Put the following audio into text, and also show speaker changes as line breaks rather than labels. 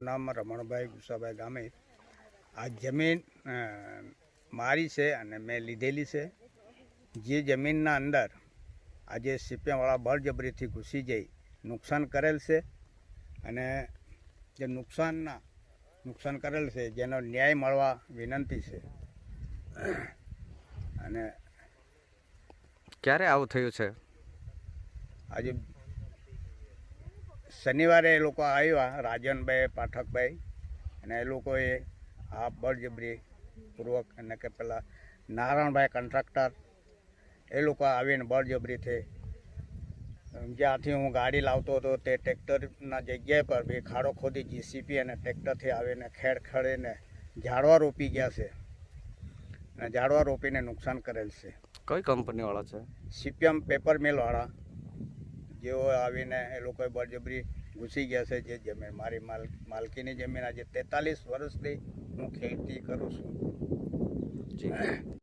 નામ રમણભાઈ ગુસાભાઈ ગામે. આ જમીન મારી છે અને મેં લીધેલી છે. જે જમીનના અંદર આજે સીપિયાવાળા બળજબરીથી ઘૂસી જઈ નુકસાન કરેલ છે અને જે નુકસાનના નુકસાન કરેલ છે જેનો ન્યાય મળવા વિનંતી છે. અને
ક્યારે આવું થયું છે?
આજે શનિવારે એ લોકો આવ્યા રાજનભાઈ પાઠકભાઈ અને એ લોકોએ આ બળજબરી પૂર્વક અને કે પેલા નારાયણભાઈ કોન્ટ્રાક્ટર એ લોકો આવીને બળજબરીથી જ્યાંથી હું ગાડી લાવતો હતો તે ટ્રેક્ટરના જગ્યાએ પર બી ખાડો ખોદી જીસીપી અને ટ્રેક્ટરથી આવીને ખેડ ખેડીને ઝાડવા રોપી ગયા છે. અને ઝાડવા રોપીને નુકસાન કરેલ છે.
કઈ કંપનીવાળા છે?
સીપીએમ પેપર મિલવાળા. જેઓ આવીને એ લોકોએ બળજબરી ઘૂસી ગયા છે, જે જમીન, મારી માલ, માલકીની જમીન આજે તેતાલીસ વર્ષથી હું ખેતી કરું છું.